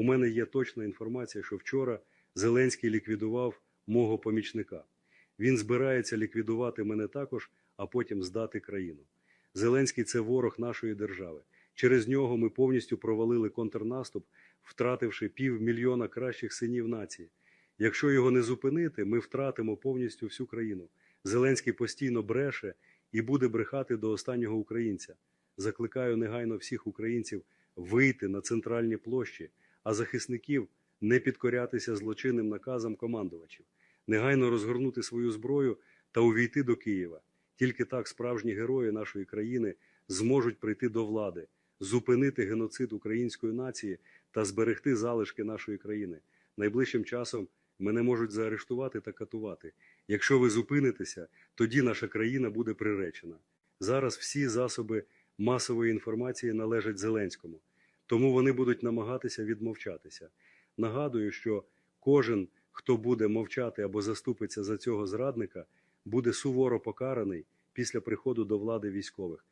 У мене є точна інформація, що вчора Зеленський ліквідував мого помічника. Він збирається ліквідувати мене також, а потім здати країну. Зеленський це ворог нашої держави. Через нього ми повністю провалили контрнаступ, втративши півмільйона кращих синів нації. Якщо його не зупинити, ми втратимо повністю всю країну. Зеленський постійно бреше і буде брехати до останнього українця. Закликаю негайно всіх українців вийти на центральні площі, а захисників не підкорятися злочинним наказам командувачів, негайно розгорнути свою зброю та увійти до Києва. Тільки так справжні герої нашої країни зможуть прийти до влади, зупинити геноцид української нації та зберегти залишки нашої країни. Найближчим часом мене можуть заарештувати та катувати. Якщо ви зупинитеся, тоді наша країна буде приречена. Зараз всі засоби масової інформації належать Зеленському, тому вони будуть намагатися відмовчатися. Нагадую, що кожен, хто буде мовчати або заступиться за цього зрадника, буде суворо покараний після приходу до влади військових.